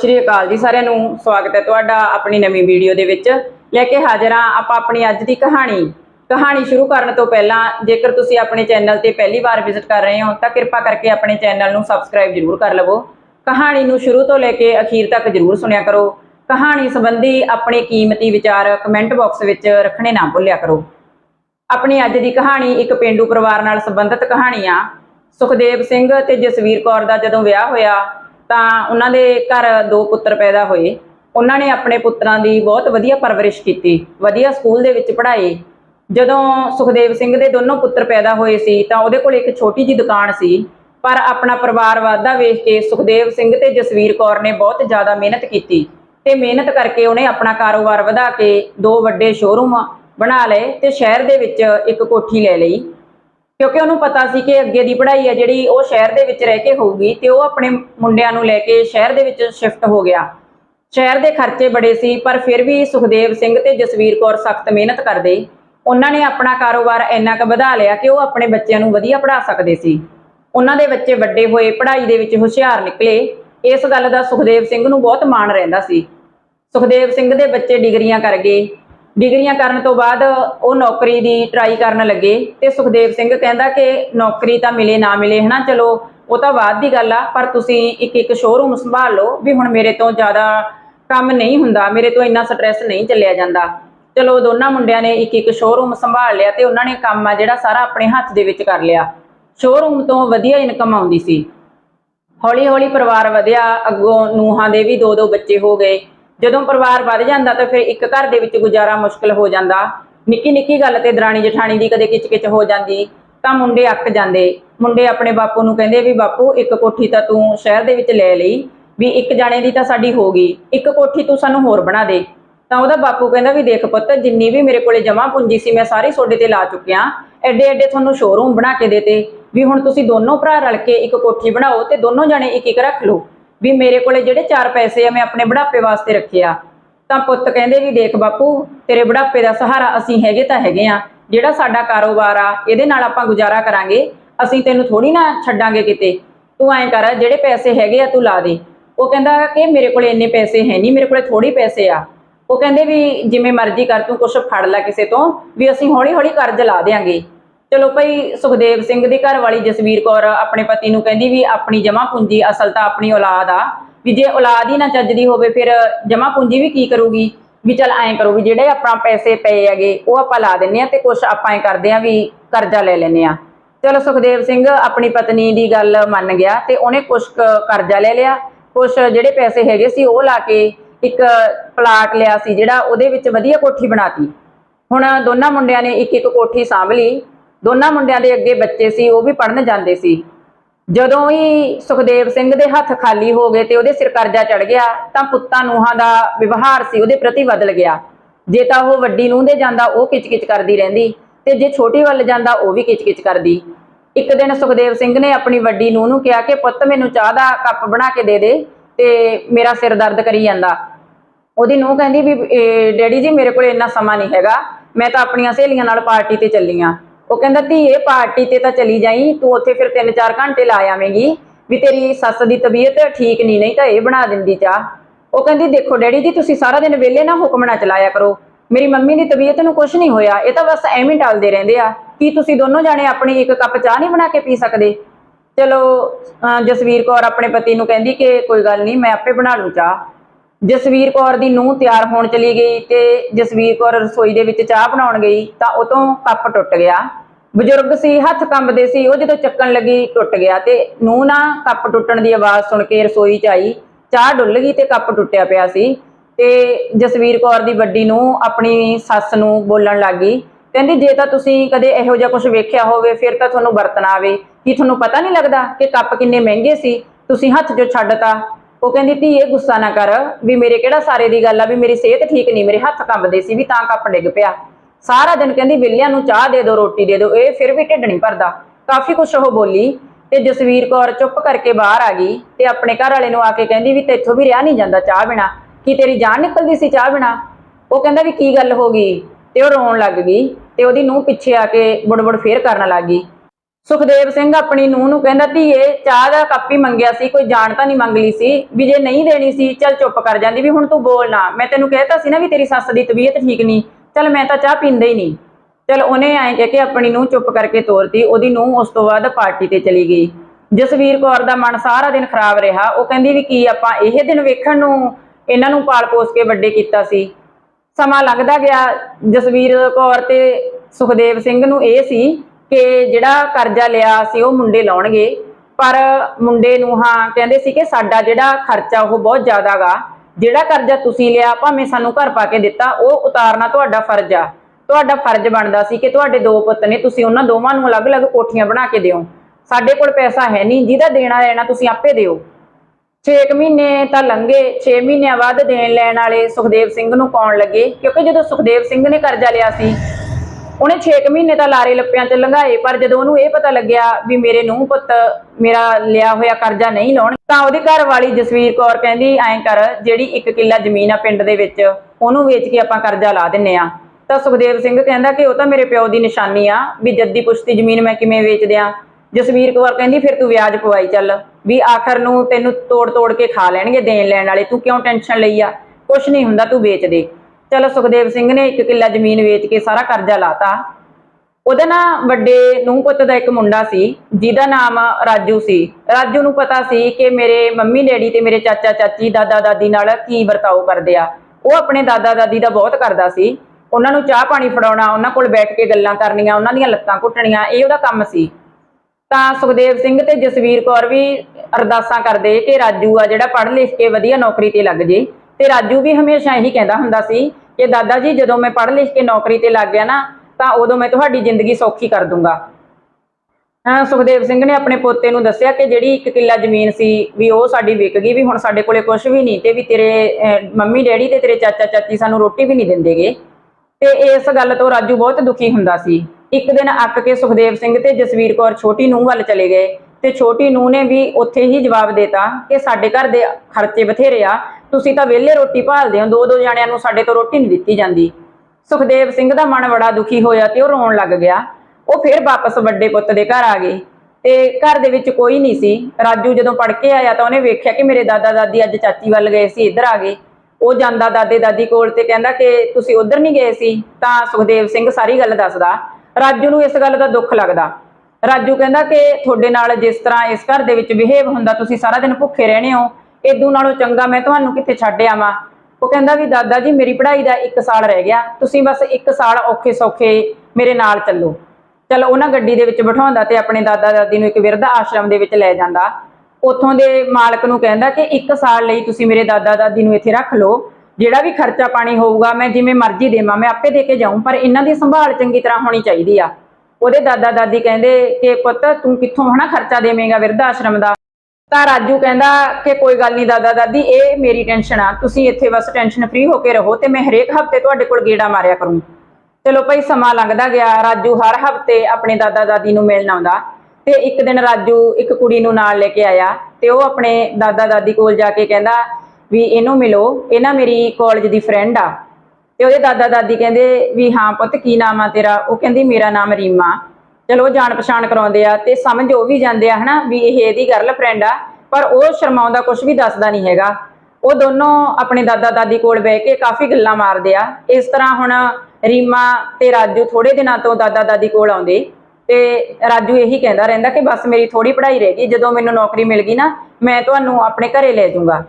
ਸ਼੍ਰੀ ਅਕਾਲ ਜੀ ਸਾਰਿਆਂ ਨੂੰ। ਸਵਾਗਤ ਹੈ ਤੁਹਾਡਾ ਆਪਣੀ ਨਵੀਂ ਵੀਡੀਓ ਦੇ ਵਿੱਚ। ਲੈ ਕੇ ਹਾਜ਼ਰ ਹਾਂ ਆਪਾਂ ਆਪਣੀ ਅੱਜ ਦੀ ਕਹਾਣੀ। ਕਹਾਣੀ ਸ਼ੁਰੂ ਕਰਨ ਤੋਂ ਪਹਿਲਾਂ ਜੇਕਰ ਤੁਸੀਂ ਆਪਣੇ ਚੈਨਲ ਤੇ ਪਹਿਲੀ ਵਾਰ ਵਿਜ਼ਿਟ ਕਰ ਰਹੇ ਹੋ ਤਾਂ ਕਿਰਪਾ ਕਰਕੇ ਆਪਣੇ ਚੈਨਲ ਨੂੰ ਸਬਸਕ੍ਰਾਈਬ ਜ਼ਰੂਰ ਕਰ ਲਵੋ। ਕਹਾਣੀ ਨੂੰ ਸ਼ੁਰੂ ਤੋਂ ਲੈ ਕੇ ਅਖੀਰ ਤੱਕ ਜ਼ਰੂਰ ਸੁਣਿਆ ਕਰੋ। ਕਹਾਣੀ ਸੰਬੰਧੀ ਆਪਣੇ ਕੀਮਤੀ ਵਿਚਾਰ ਕਮੈਂਟ ਬਾਕਸ ਵਿੱਚ ਰੱਖਣੇ ਨਾ ਭੁੱਲਿਆ ਕਰੋ। ਆਪਣੀ ਅੱਜ ਦੀ ਕਹਾਣੀ ਇੱਕ ਪਿੰਡੂ ਪਰਿਵਾਰ ਨਾਲ ਸੰਬੰਧਿਤ ਕਹਾਣੀ ਆ। ਸੁਖਦੇਵ ਸਿੰਘ ਤੇ ਜਸਵੀਰ ਕੌਰ ਦਾ ਜਦੋਂ ਵਿਆਹ ਹੋਇਆ ਤਾਂ ਉਹਨਾਂ ਦੇ ਘਰ ਦੋ ਪੁੱਤਰ ਪੈਦਾ ਹੋਏ। ਉਹਨਾਂ ਨੇ ਆਪਣੇ ਪੁੱਤਰਾਂ ਦੀ ਬਹੁਤ ਵਧੀਆ ਪਰਵਰਿਸ਼ ਕੀਤੀ, ਵਧੀਆ ਸਕੂਲ ਦੇ ਵਿੱਚ ਪੜ੍ਹਾਏ। ਜਦੋਂ ਸੁਖਦੇਵ ਸਿੰਘ ਦੇ ਦੋਨੋਂ ਪੁੱਤਰ ਪੈਦਾ ਹੋਏ ਸੀ ਤਾਂ ਉਹਦੇ ਕੋਲ ਇੱਕ ਛੋਟੀ ਜੀ ਦੁਕਾਨ ਸੀ। ਪਰ ਆਪਣਾ ਪਰਿਵਾਰ ਵਾਧਾ ਵੇਖ ਕੇ ਸੁਖਦੇਵ ਸਿੰਘ ਤੇ ਜਸਵੀਰ ਕੌਰ ਨੇ ਬਹੁਤ ਜ਼ਿਆਦਾ ਮਿਹਨਤ ਕੀਤੀ ਤੇ ਮਿਹਨਤ ਕਰਕੇ ਉਹਨੇ ਆਪਣਾ ਕਾਰੋਬਾਰ ਵਧਾ ਕੇ ਦੋ ਵੱਡੇ ਸ਼ੋਰੂਮ ਬਣਾ ਲਏ ਤੇ ਸ਼ਹਿਰ ਦੇ ਵਿੱਚ ਇੱਕ ਕੋਠੀ ਲੈ ਲਈ। ਕਿਉਂਕਿ ਉਹਨੂੰ ਪਤਾ ਸੀ ਕਿ ਅੱਗੇ ਦੀ ਪੜ੍ਹਾਈ ਹੈ ਜਿਹੜੀ ਉਹ ਸ਼ਹਿਰ ਦੇ ਵਿੱਚ ਰਹਿ ਕੇ ਹੋਊਗੀ ਤੇ ਉਹ ਆਪਣੇ ਮੁੰਡਿਆਂ ਨੂੰ ਲੈ ਕੇ ਸ਼ਹਿਰ ਦੇ ਵਿੱਚ ਸ਼ਿਫਟ ਹੋ ਗਿਆ। ਸ਼ਹਿਰ ਦੇ ਖਰਚੇ ਬੜੇ ਸੀ, ਪਰ ਫਿਰ ਵੀ ਸੁਖਦੇਵ ਸਿੰਘ ਤੇ ਜਸਵੀਰ ਕੌਰ ਸਖਤ ਮਿਹਨਤ ਕਰਦੇ। ਉਹਨਾਂ ਨੇ ਆਪਣਾ ਕਾਰੋਬਾਰ ਇੰਨਾ ਕੁ ਵਧਾ ਲਿਆ ਕਿ ਉਹ ਆਪਣੇ ਬੱਚਿਆਂ ਨੂੰ ਵਧੀਆ ਪੜ੍ਹਾ ਸਕਦੇ ਸੀ। ਉਹਨਾਂ ਦੇ ਬੱਚੇ ਵੱਡੇ ਹੋਏ, ਪੜ੍ਹਾਈ ਦੇ ਵਿੱਚ ਹੁਸ਼ਿਆਰ ਨਿਕਲੇ। ਇਸ ਗੱਲ ਦਾ ਸੁਖਦੇਵ ਸਿੰਘ ਨੂੰ ਬਹੁਤ ਮਾਣ ਰਹਿੰਦਾ ਸੀ। ਸੁਖਦੇਵ ਸਿੰਘ ਦੇ ਬੱਚੇ ਡਿਗਰੀਆਂ ਕਰ ਗਏ। ਡਿਗਰੀਆਂ ਕਰਨ ਤੋਂ ਬਾਅਦ ਉਹ ਨੌਕਰੀ ਦੀ ਟਰਾਈ ਕਰਨ ਲੱਗੇ ਤੇ ਸੁਖਦੇਵ ਸਿੰਘ ਕਹਿੰਦਾ ਕਿ ਨੌਕਰੀ ਤਾਂ ਮਿਲੇ ਨਾ ਮਿਲੇ, ਹਨਾ? ਚਲੋ, ਉਹ ਤਾਂ ਬਾਅਦ ਦੀ ਗੱਲ ਆ, ਪਰ ਤੁਸੀਂ ਇੱਕ ਇੱਕ ਸ਼ੋਰੂਮ ਸੰਭਾਲ ਲਓ ਵੀ ਹੁਣ ਮੇਰੇ ਤੋਂ ਜ਼ਿਆਦਾ ਕੰਮ ਨਹੀਂ ਹੁੰਦਾ, ਮੇਰੇ ਤੋਂ ਇੰਨਾ ਸਟ੍ਰੈਸ ਨਹੀਂ ਚੱਲਿਆ ਜਾਂਦਾ। ਚਲੋ, ਦੋਨਾਂ ਮੁੰਡਿਆਂ ਨੇ ਇੱਕ ਇੱਕ ਸ਼ੋਰੂਮ ਸੰਭਾਲ ਲਿਆ ਤੇ ਉਹਨਾਂ ਨੇ ਕੰਮ ਆ ਜਿਹੜਾ ਸਾਰਾ ਆਪਣੇ ਹੱਥ ਦੇ ਵਿੱਚ ਕਰ ਲਿਆ। ਸ਼ੋਰੂਮ ਤੋਂ ਵਧੀਆ ਇਨਕਮ ਆਉਂਦੀ ਸੀ। ਹੌਲੀ ਹੌਲੀ ਪਰਿਵਾਰ ਵਧਿਆ, ਅੱਗੋਂ ਨੂਹਾਂ ਦੇ ਵੀ ਦੋ ਦੋ ਬੱਚੇ ਹੋ ਗਏ। ਜਦੋਂ ਪਰਿਵਾਰ ਵੱਧ ਜਾਂਦਾ ਤਾਂ ਫਿਰ ਇੱਕ ਘਰ ਦੇ ਵਿੱਚ ਗੁਜ਼ਾਰਾ ਮੁਸ਼ਕਲ ਹੋ ਜਾਂਦਾ। ਨਿੱਕੀ ਨਿੱਕੀ ਗੱਲ ਤੇ ਦਰਾਣੀ ਜਠਾਣੀ ਦੀ ਕਦੇ ਕਿਚ-ਕਿਚ ਹੋ ਜਾਂਦੀ, ਤਾਂ ਮੁੰਡੇ ਅੱਕ ਜਾਂਦੇ। ਮੁੰਡੇ ਆਪਣੇ ਬਾਪੂ ਨੂੰ ਕਹਿੰਦੇ ਵੀ, ਬਾਪੂ, ਇੱਕ ਕੋਠੀ ਤਾਂ ਤੂੰ ਸ਼ਹਿਰ ਦੇ ਵਿੱਚ ਲੈ ਲਈ, ਵੀ ਇੱਕ ਜਾਣੇ ਦੀ ਤਾਂ ਸਾਡੀ ਹੋ ਗਈ। ਇੱਕ ਕੋਠੀ ਤੂੰ ਸਾਨੂੰ ਹੋਰ ਬਣਾ ਦੇ। ਤਾਂ ਉਹਦਾ ਬਾਪੂ ਕਹਿੰਦਾ ਵੀ, ਦੇਖ ਪੁੱਤ, ਜਿੰਨੀ ਵੀ ਮੇਰੇ ਕੋਲੇ ਜਮਾ ਪੂੰਜੀ ਸੀ, ਮੈਂ ਸਾਰੀ ਤੁਹਾਡੇ ਤੇ ਲਾ ਚੁੱਕਿਆ। ਐਡੇ ਐਡੇ ਤੁਹਾਨੂੰ ਸ਼ੋਰੂਮ ਬਣਾ ਕੇ ਦੇਤੇ ਵੀ ਹੁਣ ਤੁਸੀਂ ਦੋਨੋਂ ਭਰਾ ਰਲ ਕੇ ਇੱਕ ਕੋਠੀ ਬਣਾਓ ਤੇ ਦੋਨੋਂ ਜਣੇ ਇੱਕ ਇੱਕ ਰੱਖ ਲਓ। ਵੀ ਮੇਰੇ ਕੋਲੇ ਜਿਹੜੇ ਚਾਰ ਪੈਸੇ ਆ, ਮੈਂ ਆਪਣੇ ਬੁਢਾਪੇ ਵਾਸਤੇ ਰੱਖਿਆ ਤਾਂ ਪੁੱਤ ਕਹਿੰਦੇ ਵੀ ਦੇਖ ਬਾਪੂ, ਤੇਰੇ ਬੁਢਾਪੇ ਦਾ ਸਹਾਰਾ ਅਸੀਂ ਹੈਗੇ ਤਾਂ ਹੈਗੇ ਆ। ਜਿਹੜਾ ਸਾਡਾ ਕਾਰੋਬਾਰ ਆ, ਇਹਦੇ ਨਾਲ ਆਪਾਂ ਗੁਜ਼ਾਰਾ ਕਰਾਂਗੇ। ਅਸੀਂ ਤੈਨੂੰ ਥੋੜੀ ਨਾ ਛੱਡਾਂਗੇ ਕਿਤੇ। ਤੂੰ ਐਂ ਕਰ, ਜਿਹੜੇ ਪੈਸੇ ਹੈਗੇ ਆ, ਤੂੰ ਲਾ ਦੇ। ਉਹ ਕਹਿੰਦਾ ਕਿ ਮੇਰੇ ਕੋਲੇ ਇੰਨੇ ਪੈਸੇ ਹੈ ਨਹੀਂ, ਮੇਰੇ ਕੋਲੇ ਥੋੜੀ ਪੈਸੇ ਆ। ਉਹ ਕਹਿੰਦੇ ਵੀ ਜਿਵੇਂ ਮਰਜ਼ੀ ਕਰ, ਤੂੰ ਕੁਛ ਫੜ ਲੈ ਕਿਸੇ ਤੋਂ, ਵੀ ਅਸੀਂ ਹੌਲੀ ਹੌਲੀ ਕਰਜ਼ ਲਾ ਦੇਾਂਗੇ ਚਲੋ ਭਾਈ ਸੁਖਦੇਵ ਸਿੰਘ ਦੀ ਘਰ ਵਾਲੀ ਜਸਵੀਰ ਕੌਰ ਆਪਣੇ ਪਤੀ ਨੂੰ ਕਹਿੰਦੀ ਵੀ ਆਪਣੀ ਜਮਾ ਪੂੰਜੀ, ਅਸਲ ਤਾਂ ਆਪਣੀ ਔਲਾਦ ਆ। ਵੀ ਜੇ ਔਲਾਦ ਹੀ ਨਾ ਚੱਜਦੀ ਹੋਵੇ ਫਿਰ ਜਮਾ ਪੂੰਜੀ ਵੀ ਕੀ ਕਰੂਗੀ? ਵੀ ਚਲ ਐਂ ਕਰੋ ਵੀ ਜਿਹੜੇ ਆਪਾਂ ਪੈਸੇ ਪਏ ਹੈਗੇ, ਉਹ ਆਪਾਂ ਲਾ ਦਿੰਨੇ ਆ ਤੇ ਕੁਝ ਆਪਾਂ ਐਂ ਕਰਦੇ ਆ ਵੀ ਕਰਜ਼ਾ ਲੈ ਲੈਨੇ ਆ। ਚਲੋ ਸੁਖਦੇਵ ਸਿੰਘ ਆਪਣੀ ਪਤਨੀ ਦੀ ਗੱਲ ਮੰਨ ਗਿਆ ਤੇ ਉਹਨੇ ਕੁਝ ਕਰਜ਼ਾ ਲੈ ਲਿਆ। ਕੁਝ ਜਿਹੜੇ ਪੈਸੇ ਹੈਗੇ ਸੀ ਉਹ ਲਾ ਕੇ ਇੱਕ ਪਲਾਟ ਲਿਆ ਸੀ ਜਿਹੜਾ ਉਹਦੇ ਵਿੱਚ ਵਧੀਆ ਕੋਠੀ ਬਣਾਤੀ। ਹੁਣ ਦੋਨਾਂ ਮੁੰਡਿਆਂ ਨੇ ਇੱਕ ਇੱਕ ਕੋਠੀ ਸਾਂਭ ਲਈ। ਦੋਨਾਂ ਮੁੰਡਿਆਂ ਦੇ ਅੱਗੇ ਬੱਚੇ ਸੀ, ਉਹ ਵੀ ਪੜਨ ਜਾਂਦੇ ਸੀ। ਜਦੋਂ ਹੀ ਸੁਖਦੇਵ ਸਿੰਘ ਦੇ ਹੱਥ ਖਾਲੀ ਹੋ ਗਏ ਤੇ ਉਹਦੇ ਸਿਰ ਕਰਜ਼ਾ ਚੜ ਗਿਆ, ਤਾਂ ਪੁੱਤਾਂ ਨੂੰਹਾਂ ਦਾ ਵਿਵਹਾਰ ਸੀ, ਉਹਦੇ ਪ੍ਰਤੀ ਬਦਲ ਗਿਆ। ਜੇ ਤਾਂ ਉਹ ਵੱਡੀ ਨੂੰਹ ਦੇ ਜਾਂਦਾ, ਉਹ ਕਿਚਕਿਚ ਕਰਦੀ ਰਹਿੰਦੀ ਤੇ ਜੇ ਛੋਟੀ ਵੱਲ ਜਾਂਦਾ, ਉਹ ਵੀ ਕਿਚਕਿਚ ਕਰਦੀ। ਇੱਕ ਦਿਨ ਸੁਖਦੇਵ ਸਿੰਘ ਨੇ ਆਪਣੀ ਵੱਡੀ ਨੂੰਹ ਨੂੰ ਕਿਹਾ ਕਿ, ਪੁੱਤ, ਮੈਨੂੰ ਚਾਹ ਦਾ ਕੱਪ ਬਣਾ ਕੇ ਦੇ ਦੇ ਤੇ ਮੇਰਾ ਸਿਰ ਦਰਦ ਕਰੀ ਜਾਂਦਾ। ਉਹਦੀ ਨੂੰਹ ਕਹਿੰਦੀ ਵੀ ਡੈਡੀ ਜੀ, ਮੇਰੇ ਕੋਲ ਇੰਨਾ ਸਮਾਂ ਨਹੀਂ ਹੈਗਾ। ਮੈਂ ਤਾਂ ਆਪਣੀਆਂ ਸਹੇਲੀਆਂ ਨਾਲ ਪਾਰਟੀ ਤੇ ਚੱਲੀ ਆਂ। ਉਹ ਕਹਿੰਦਾ, ਧੀਏ, ਪਾਰਟੀ ਤੇ ਤਾਂ ਚਲੀ ਜਾਈ, ਤੂੰ ਉੱਥੇ ਫਿਰ 3-4 ਘੰਟੇ ਲਾ ਆਵੇਂਗੀ, ਵੀ ਤੇਰੀ ਸੱਸ ਦੀ ਤਬੀਅਤ ਠੀਕ ਨਹੀਂ ਨਹੀਂ ਤਾਂ ਇਹ ਬਣਾ ਦਿੰਦੀ ਚਾਹ। ਉਹ ਕਹਿੰਦੀ, ਦੇਖੋ ਡੈਡੀ ਜੀ, ਤੁਸੀਂ ਸਾਰਾ ਦਿਨ ਵਿਹਲੇ ਨਾ ਹੁਕਮ ਨਾ ਚਲਾਇਆ ਕਰੋ। ਮੇਰੀ ਮੰਮੀ ਦੀ ਤਬੀਅਤ ਨੂੰ ਕੁਝ ਨਹੀਂ ਹੋਇਆ, ਇਹ ਤਾਂ ਬਸ ਐਵੇਂ ਟਲਦੇ ਰਹਿੰਦੇ ਆ। ਕੀ ਤੁਸੀਂ ਦੋਨੋਂ ਜਾਣੇ ਆਪਣੀ ਇੱਕ ਕੱਪ ਚਾਹ ਨਹੀਂ ਬਣਾ ਕੇ ਪੀ ਸਕਦੇ? ਚਲੋ ਜਸਵੀਰ ਕੌਰ ਆਪਣੇ ਪਤੀ ਨੂੰ ਕਹਿੰਦੀ ਕਿ ਕੋਈ ਗੱਲ ਨਹੀਂ, ਮੈਂ ਆਪੇ ਬਣਾ ਲੂ ਚਾਹ। ਜਸਵੀਰ ਕੌਰ ਦੀ ਨੂੰਹ ਤਿਆਰ ਹੋਣ ਚਲੀ ਗਈ ਤੇ ਜਸਵੀਰ ਕੌਰ ਰਸੋਈ ਦੇ ਵਿੱਚ ਚਾਹ ਬਣਾਉਣ ਗਈ ਤਾਂ ਉਹ ਤੋਂ ਕੱਪ ਟੁੱਟ ਗਿਆ। ਬਜ਼ੁਰਗ ਸੀ, ਹੱਥ ਕੰਬਦੇ ਸੀ, ਉਹ ਜਦੋਂ ਚੱਕਣ ਲੱਗੀ ਟੁੱਟ ਗਿਆ ਤੇ ਨੂੰਹ ਨਾ ਕੱਪ ਟੁੱਟਣ ਦੀ ਆਵਾਜ਼ ਸੁਣ ਕੇ ਰਸੋਈ 'ਚ ਆਈ। ਚਾਹ ਡੁੱਲ ਗਈ ਤੇ ਕੱਪ ਟੁੱਟਿਆ ਪਿਆ ਸੀ ਤੇ ਜਸਵੀਰ ਕੌਰ ਦੀ ਵੱਡੀ ਨੂੰ ਆਪਣੀ ਸੱਸ ਨੂੰ ਬੋਲਣ ਲੱਗ ਗਈ। ਕਹਿੰਦੀ, ਜੇ ਤਾਂ ਤੁਸੀਂ ਕਦੇ ਇਹੋ ਜਿਹਾ ਕੁਝ ਵੇਖਿਆ ਹੋਵੇ, ਫਿਰ ਤਾਂ ਤੁਹਾਨੂੰ ਵਰਤਣਾ ਆਵੇ। ਕੀ ਤੁਹਾਨੂੰ ਪਤਾ ਨਹੀਂ ਲੱਗਦਾ ਕਿ ਕੱਪ ਕਿੰਨੇ ਮਹਿੰਗੇ ਸੀ? ਤੁਸੀਂ ਹੱਥ 'ਚੋਂ ਛੱਡਤਾ। ਉਹ ਕਹਿੰਦੀ ਧੀ ਇਹ ਗੁੱਸਾ ਨਾ ਕਰ ਵੀ ਮੇਰੇ ਕਿਹੜਾ ਸਾਰੇ ਦੀ ਗੱਲ ਆ, ਵੀ ਮੇਰੀ ਸਿਹਤ ਠੀਕ ਨਹੀਂ, ਮੇਰੇ ਹੱਥ ਕੰਬਦੇ ਸੀ ਵੀ ਤਾਂ ਕੱਪ ਡਿੱਗ ਪਿਆ। ਸਾਰਾ ਦਿਨ ਕਹਿੰਦੀ ਵਿਲਿਆਂ ਨੂੰ ਚਾਹ ਦੇ ਦਿਓ ਰੋਟੀ ਦੇ ਦਿਓ ਇਹ ਫਿਰ ਵੀ ਢਿੱਡ ਨਹੀਂ ਭਰਦਾ। ਕਾਫੀ ਕੁਛ ਉਹ ਬੋਲੀ ਤੇ ਜਸਵੀਰ ਕੌਰ ਚੁੱਪ ਕਰਕੇ ਬਾਹਰ ਆ ਗਈ ਤੇ ਆਪਣੇ ਘਰ ਵਾਲੇ ਨੂੰ ਆ ਕੇ ਕਹਿੰਦੀ ਵੀ ਤੇਥੋਂ ਵੀ ਰਿਹਾ ਨਹੀਂ ਜਾਂਦਾ ਚਾਹ ਬਿਨਾ, ਕੀ ਤੇਰੀ ਜਾਨ ਨਿਕਲਦੀ ਸੀ ਚਾਹ ਬਿਨਾ? ਉਹ ਕਹਿੰਦਾ ਵੀ ਕੀ ਗੱਲ ਹੋ ਗਈ ਤੇ ਉਹ ਰੋਣ ਲੱਗ ਗਈ ਤੇ ਉਹਦੀ ਨੂੰਹ ਪਿੱਛੇ ਆ ਕੇ ਬੁੜਬੁੜ ਫੇਰ ਕਰਨ ਲੱਗ ਗਈ। ਸੁਖਦੇਵ ਸਿੰਘ ਆਪਣੀ ਨੂੰਹ ਨੂੰ ਕਹਿੰਦਾ, ਧੀਏ, ਚਾਹ ਦਾ ਕੱਪ ਹੀ ਮੰਗਿਆ ਸੀ, ਕੋਈ ਜਾਣ ਤਾਂ ਨਹੀਂ ਮੰਗ ਲਈ ਸੀ, ਵੀ ਜੇ ਨਹੀਂ ਦੇਣੀ ਸੀ, ਚੱਲ ਚੁੱਪ ਕਰ ਜਾਂਦੀ, ਵੀ ਹੁਣ ਤੂੰ ਬੋਲ ਨਾ। ਮੈਂ ਤੈਨੂੰ ਕਹਿਤਾ ਸੀ ਨਾ ਵੀ ਤੇਰੀ ਸੱਸ ਦੀ ਤਬੀਅਤ ਠੀਕ ਨਹੀਂ। ਚੱਲ ਮੈਂ ਤਾਂ ਚਾਹ ਪੀਂਦਾ ਹੀ ਨਹੀਂ। ਚੱਲ ਉਹਨੇ ਐਂ ਕਹਿ ਕੇ ਆਪਣੀ ਨੂੰਹ ਚੁੱਪ ਕਰਕੇ ਤੋਰਤੀ, ਉਹਦੀ ਨੂੰਹ ਉਸ ਤੋਂ ਬਾਅਦ ਪਾਰਟੀ ਤੇ ਚਲੀ ਗਈ। ਜਸਵੀਰ ਕੌਰ ਦਾ ਮਨ ਸਾਰਾ ਦਿਨ ਖਰਾਬ ਰਿਹਾ। ਉਹ ਕਹਿੰਦੀ ਵੀ ਕੀ ਆਪਾਂ ਇਹ ਦਿਨ ਵੇਖਣ ਨੂੰ ਇਹਨਾਂ ਨੂੰ ਪਾਲ ਪੋਸ ਕੇ ਵੱਡੇ ਕੀਤਾ ਸੀ। ਸਮਾਂ ਲੰਘਦਾ ਗਿਆ। ਜਸਵੀਰ ਕੌਰ ਤੇ ਸੁਖਦੇਵ ਸਿੰਘ ਨੂੰ ਇਹ ਸੀ ਕਿ ਜਿਹੜਾ ਕਰਜ਼ਾ ਲਿਆ ਸੀ ਉਹ ਮੁੰਡੇ ਲਾਉਣਗੇ। ਪਰ ਮੁੰਡੇ ਨੂੰ ਹਾਂ ਕਹਿੰਦੇ ਸੀ ਕਿ ਸਾਡਾ ਜਿਹੜਾ ਖਰਚਾ ਉਹ ਬਹੁਤ ਜ਼ਿਆਦਾਗਾ ਜਿਹੜਾ ਕਰਜ਼ਾ ਤੁਸੀਂ ਲਿਆ, ਭਾਵੇਂ ਸਾਨੂੰ ਘਰ ਪਾ ਕੇ ਦਿੱਤਾ, ਉਹ ਉਤਾਰਨਾ ਤੁਹਾਡਾ ਫਰਜ਼ ਆ। ਤੁਹਾਡਾ ਫਰਜ਼ ਬਣਦਾ ਸੀ ਕਿ ਤੁਹਾਡੇ ਦੋ ਪੁੱਤ ਨੇ ਤੁਸੀਂ ਉਹਨਾਂ ਦੋਵਾਂ ਨੂੰ ਅਲੱਗ-ਅਲੱਗ ਕੋਠੀਆਂ ਬਣਾ ਕੇ ਦਿਓ। ਸਾਡੇ ਕੋਲ ਪੈਸਾ ਹੈ ਨਹੀਂ, ਜਿਹਦਾ ਦੇਣਾ ਲੈਣਾ ਤੁਸੀਂ ਆਪੇ ਦਿਓ। 6 ਮਹੀਨੇ ਤਾਂ ਲੰਘੇ 6 ਮਹੀਨਿਆਂ ਬਾਅਦ ਦੇਣ ਲੈਣ ਵਾਲੇ ਸੁਖਦੇਵ ਸਿੰਘ ਨੂੰ ਪਾਉਣ ਲੱਗੇ? ਕਿਉਂਕਿ ਜਦੋਂ ਸੁਖਦੇਵ ਸਿੰਘ ਨੇ ਕਰਜ਼ਾ ਲਿਆ ਸੀ ਉਹਨੇ 6 ਮਹੀਨੇ ਤਾਂ ਲਾਰੇ ਲੱਪਿਆਂ 'ਚ ਲੰਘਾਏ, ਪਰ ਜਦੋਂ ਉਹਨੂੰ ਇਹ ਪਤਾ ਲੱਗਿਆ ਵੀ ਮੇਰੇ ਨੂੰ ਪੁੱਤ ਮੇਰਾ ਲਿਆ ਹੋਇਆ ਕਰਜ਼ਾ ਨਹੀਂ ਲਾਉਣ, ਤਾਂ ਉਹਦੀ ਘਰ ਵਾਲੀ ਜਸਵੀਰ ਕੌਰ ਕਹਿੰਦੀ, ਐਂ ਕਰ, ਜਿਹੜੀ ਇੱਕ ਕਿੱਲਾ ਜ਼ਮੀਨ ਆ ਪਿੰਡ ਦੇ ਵਿੱਚ, ਉਹਨੂੰ ਵੇਚ ਕੇ ਆਪਾਂ ਕਰਜ਼ਾ ਲਾ ਦਿੰਨੇ ਆ। ਤਾਂ ਸੁਖਦੇਵ ਸਿੰਘ ਕਹਿੰਦਾ ਕਿ ਉਹ ਤਾਂ ਮੇਰੇ ਪਿਓ ਦੀ ਨਿਸ਼ਾਨੀ ਆ, ਵੀ ਜੱਦੀ ਪੁਸ਼ਤੀ ਜ਼ਮੀਨ ਮੈਂ ਕਿਵੇਂ ਵੇਚ ਦਿਆਂ ਜਸਵੀਰ ਕੌਰ ਕਹਿੰਦੀ, ਫਿਰ ਤੂੰ ਵਿਆਜ ਪਵਾਈ ਚੱਲ, ਵੀ ਆਖਰ ਨੂੰ ਤੈਨੂੰ ਤੋੜ ਤੋੜ ਕੇ ਖਾ ਲੈਣਗੇ ਦੇਣ ਲੈਣ ਵਾਲੇ, ਤੂੰ ਕਿਉਂ ਟੈਨਸ਼ਨ ਲਈ ਆ? ਕੁਛ ਨਹੀਂ ਹੁੰਦਾ, ਤੂੰ ਵੇਚ ਦੇ। ਚਲੋ ਸੁਖਦੇਵ ਸਿੰਘ ਨੇ ਇੱਕ ਕਿੱਲਾ ਜ਼ਮੀਨ ਵੇਚ ਕੇ ਸਾਰਾ ਕਰਜ਼ਾ ਲਾਤਾ। ਉਹਦਾ ਨਾ ਵੱਡੇ ਨੂੰਹ ਪੁੱਤ ਦਾ ਇੱਕ ਮੁੰਡਾ ਸੀ, ਜਿਹਦਾ ਨਾਮ ਰਾਜੂ ਸੀ। ਰਾਜੂ ਨੂੰ ਪਤਾ ਸੀ ਕਿ ਮੇਰੇ ਮੰਮੀ ਡੈਡੀ ਤੇ ਮੇਰੇ ਚਾਚਾ ਚਾਚੀ, ਦਾਦਾ ਦਾਦੀ ਨਾਲ ਕੀ ਵਰਤਾਓ ਕਰਦੇ ਆ। ਉਹ ਆਪਣੇ ਦਾਦਾ ਦਾਦੀ ਦਾ ਬਹੁਤ ਕਰਦਾ ਸੀ। ਉਹਨਾਂ ਨੂੰ ਚਾਹ ਪਾਣੀ ਫੜਾਉਣਾ, ਉਹਨਾਂ ਕੋਲ ਬੈਠ ਕੇ ਗੱਲਾਂ ਕਰਨੀਆਂ, ਉਹਨਾਂ ਦੀਆਂ ਲੱਤਾਂ ਘੁੱਟਣੀਆਂ, ਇਹ ਉਹਦਾ ਕੰਮ ਸੀ। ਤਾਂ ਸੁਖਦੇਵ ਸਿੰਘ ਤੇ ਜਸਵੀਰ ਕੌਰ ਵੀ ਅਰਦਾਸਾਂ ਕਰਦੇ ਕਿ ਰਾਜੂ ਆ ਜਿਹੜਾ ਪੜ੍ਹ ਲਿਖ ਕੇ ਵਧੀਆ ਨੌਕਰੀ ਤੇ ਲੱਗ ਜੇ। ਤੇ ਰਾਜੂ ਵੀ ਹਮੇਸ਼ਾ ਇਹੀ ਕਹਿੰਦਾ ਹੁੰਦਾ ਸੀ ਕਿ ਦਾਦਾ ਜੀ, ਜਦੋਂ ਮੈਂ ਪੜ੍ਹ ਲਿਖ ਕੇ ਨੌਕਰੀ ਤੇ ਲੱਗ ਗਿਆ ਨਾ, ਤਾਂ ਉਦੋਂ ਮੈਂ ਤੁਹਾਡੀ ਜ਼ਿੰਦਗੀ ਸੌਖੀ ਕਰ ਦੂੰਗਾ। ਸੁਖਦੇਵ ਸਿੰਘ ਨੇ ਆਪਣੇ ਪੋਤੇ ਨੂੰ ਦੱਸਿਆ ਕਿ ਜਿਹੜੀ ਇੱਕ ਕਿੱਲਾ ਜ਼ਮੀਨ ਸੀ, ਵੀ ਉਹ ਸਾਡੀ ਵਿਕ ਗਈ, ਵੀ ਹੁਣ ਸਾਡੇ ਕੋਲੇ ਕੁਝ ਵੀ ਨਹੀਂ ਤੇ ਵੀ ਤੇਰੇ ਮੰਮੀ ਡੈਡੀ ਤੇ ਤੇਰੇ ਚਾਚਾ ਚਾਚੀ ਸਾਨੂੰ ਰੋਟੀ ਵੀ ਨਹੀਂ ਦਿੰਦੇਗੇ। ਤੇ ਇਸ ਗੱਲ ਤੋਂ ਰਾਜੂ ਬਹੁਤ ਦੁਖੀ ਹੁੰਦਾ ਸੀ। ਇੱਕ ਦਿਨ ਅੱਕ ਕੇ ਸੁਖਦੇਵ ਸਿੰਘ ਤੇ ਜਸਵੀਰ ਕੌਰ ਛੋਟੀ ਨੂੰਹ ਵੱਲ ਚਲੇ ਗਏ ਤੇ ਛੋਟੀ ਨੂੰਹ ਨੇ ਵੀ ਉੱਥੇ ਹੀ ਜਵਾਬ ਦਿੱਤਾ ਕਿ ਸਾਡੇ ਘਰ ਦੇ ਖਰਚੇ ਬਥੇਰੇ ਆ ਤੁਸੀਂ ਤਾਂ ਵਿਹਲੇ ਰੋਟੀ ਭਾਲਦੇ ਹੋ, ਦੋ ਦੋ ਜਣਿਆਂ ਨੂੰ ਸਾਡੇ ਤੋਂ ਰੋਟੀ ਨਹੀਂ ਦਿੱਤੀ ਜਾਂਦੀ। ਸੁਖਦੇਵ ਸਿੰਘ ਦਾ ਮਨ ਬੜਾ ਦੁਖੀ ਹੋਇਆ ਤੇ ਉਹ ਰੋਣ ਲੱਗ ਗਿਆ। ਉਹ ਫਿਰ ਵਾਪਸ ਵੱਡੇ ਪੁੱਤ ਦੇ ਘਰ ਆ ਗਏ। ਤੇ ਘਰ ਦੇ ਵਿੱਚ ਕੋਈ ਨਹੀਂ ਸੀ। ਰਾਜੂ ਜਦੋਂ ਪੜ ਕੇ ਆਇਆ ਤਾਂ ਉਹਨੇ ਵੇਖਿਆ ਕਿ ਮੇਰੇ ਦਾਦਾ ਦਾਦੀ ਅੱਜ ਚਾਚੀ ਵੱਲ ਗਏ ਸੀ, ਇੱਧਰ ਆ ਗਏ। ਉਹ ਜਾਂਦਾ ਦਾਦੇ ਦਾਦੀ ਕੋਲ ਤੇ ਕਹਿੰਦਾ ਕਿ ਤੁਸੀਂ ਉਧਰ ਨਹੀਂ ਗਏ ਸੀ? ਤਾਂ ਸੁਖਦੇਵ ਸਿੰਘ ਸਾਰੀ ਗੱਲ ਦੱਸਦਾ। ਰਾਜੂ ਨੂੰ ਇਸ ਗੱਲ ਦਾ ਦੁੱਖ ਲੱਗਦਾ। ਰਾਜੂ ਕਹਿੰਦਾ ਕਿ ਤੁਹਾਡੇ ਨਾਲ ਜਿਸ ਤਰ੍ਹਾਂ ਇਸ ਘਰ ਦੇ ਵਿੱਚ ਬਿਹੇਵ ਹੁੰਦਾ, ਤੁਸੀਂ ਸਾਰਾ ਦਿਨ ਭੁੱਖੇ ਰਹਿਣੇ ਹੋ। ਇਦੋਂ ਨਾਲੋਂ ਚੰਗਾ ਮੈਂ ਤੁਹਾਨੂੰ ਕਿੱਥੇ ਛੱਡ ਆਵਾਂ? ਉਹ ਕਹਿੰਦਾ ਵੀ ਦਾਦਾ ਜੀ, ਮੇਰੀ ਪੜ੍ਹਾਈ ਦਾ 1 ਸਾਲ ਰਹਿ ਗਿਆ। ਤੁਸੀਂ ਬਸ 1 ਸਾਲ ਔਖੇ ਸੌਖੇ ਮੇਰੇ ਨਾਲ ਚੱਲੋ। ਚਲੋ ਉਹਨਾਂ ਗੱਡੀ ਦੇ ਵਿੱਚ ਬਿਠਾਉਂਦਾ ਤੇ ਆਪਣੇ ਦਾਦਾ ਦਾਦੀ ਨੂੰ ਇੱਕ ਵਿਰਧ ਆਸ਼ਰਮ ਦੇ ਵਿੱਚ ਲੈ ਜਾਂਦਾ। ਉੱਥੋਂ ਦੇ ਮਾਲਕ ਨੂੰ ਕਹਿੰਦਾ ਕਿ 1 ਸਾਲ ਲਈ ਤੁਸੀਂ ਮੇਰੇ ਦਾਦਾ ਦਾਦੀ ਨੂੰ ਇੱਥੇ ਰੱਖ ਲਓ। ਜਿਹੜਾ ਵੀ ਖਰਚਾ ਪਾਣੀ ਹੋਊਗਾ, ਮੈਂ ਜਿਵੇਂ ਮਰਜ਼ੀ ਦੇਵਾਂ, ਮੈਂ ਆਪੇ ਦੇ ਕੇ ਜਾਊਂ, ਪਰ ਇਹਨਾਂ ਦੀ ਸੰਭਾਲ ਚੰਗੀ ਤਰ੍ਹਾਂ ਹੋਣੀ ਚਾਹੀਦੀ ਆ। ਉਹਦੇ ਦਾਦਾ ਦਾਦੀ ਕਹਿੰਦੇ ਕਿ ਪੁੱਤ, ਤੂੰ ਕਿੱਥੋਂ ਹਨਾ ਖਰਚਾ ਦੇਵੇਂਗਾ ਵਿਰਧ ਆਸ਼ਰਮ ਦਾ? ਤਾਂ ਰਾਜੂ ਕਹਿੰਦਾ ਕਿ ਕੋਈ ਗੱਲ ਨਹੀਂ ਦਾਦਾ, ਦਾਦੀ, ਇਹ ਮੇਰੀ ਟੈਨਸ਼ਨ ਆ। ਤੁਸੀਂ ਇੱਥੇ ਬਸ ਟੈਨਸ਼ਨ ਫ੍ਰੀ ਹੋ ਕੇ ਰਹੋ ਤੇ ਮੈਂ ਹਰੇਕ ਹਫ਼ਤੇ ਤੁਹਾਡੇ ਕੋਲ ਗੇੜਾ ਮਾਰਿਆ ਕਰੂੰ। ਚਲੋ ਭਾਈ, ਸਮਾਂ ਲੰਘਦਾ ਗਿਆ। ਰਾਜੂ ਹਰ ਹਫ਼ਤੇ ਆਪਣੇ ਦਾਦਾ, ਦਾਦੀ ਨੂੰ ਮਿਲਣ ਆਉਂਦਾ। ਤੇ ਇੱਕ ਦਿਨ ਰਾਜੂ ਇੱਕ ਕੁੜੀ ਨੂੰ ਨਾਲ ਲੈ ਕੇ ਆਇਆ ਤੇ ਉਹ ਆਪਣੇ ਦਾਦਾ, ਦਾਦੀ ਕੋਲ ਜਾ ਕੇ ਕਹਿੰਦਾ ਵੀ ਇਹਨੂੰ ਮਿਲੋ, ਇਹ ਨਾ ਮੇਰੀ ਕਾਲਜ ਦੀ ਫਰੈਂਡ ਆ। ਤੇ ਉਹਦੇ ਦਾਦਾ, ਦਾਦੀ ਕਹਿੰਦੇ ਵੀ ਹਾਂ ਪੁੱਤ, ਕੀ ਨਾਮ ਆ ਤੇਰਾ? ਉਹ ਕਹਿੰਦੀ, ਮੇਰਾ ਨਾਮ ਰੀਮਾ। ਚਲੋ ਉਹ ਜਾਣ ਪਛਾਣ ਕਰਾਉਂਦੇ ਆ ਤੇ ਸਮਝ ਉਹ ਵੀ ਜਾਂਦੇ ਆ ਹਨਾ ਵੀ ਇਹ ਇਹਦੀ ਗਰਲ ਫਰੈਂਡ ਆ, ਪਰ ਉਹ ਸ਼ਰਮਾਉਂਦਾ ਕੁਝ ਵੀ ਦੱਸਦਾ ਨਹੀਂ ਹੈਗਾ। ਉਹ ਦੋਨੋਂ ਆਪਣੇ ਦਾਦਾ ਦਾਦੀ ਕੋਲ ਬਹਿ ਕੇ ਕਾਫੀ ਗੱਲਾਂ ਮਾਰਦੇ ਆ। ਇਸ ਤਰ੍ਹਾਂ ਹੁਣ ਰੀਮਾ ਤੇ ਰਾਜੂ ਥੋੜੇ ਦਿਨਾਂ ਤੋਂ ਦਾਦਾ ਦਾਦੀ ਕੋਲ ਆਉਂਦੇ ਤੇ ਰਾਜੂ ਇਹੀ ਕਹਿੰਦਾ ਰਹਿੰਦਾ ਕਿ ਬਸ ਮੇਰੀ ਥੋੜੀ ਪੜ੍ਹਾਈ ਰਹਿ ਗਈ, ਜਦੋਂ ਮੈਨੂੰ ਨੌਕਰੀ ਮਿਲ ਗਈ ਨਾ, ਮੈਂ ਤੁਹਾਨੂੰ ਆਪਣੇ ਘਰੇ ਲੈ ਜਾਊਂਗਾ।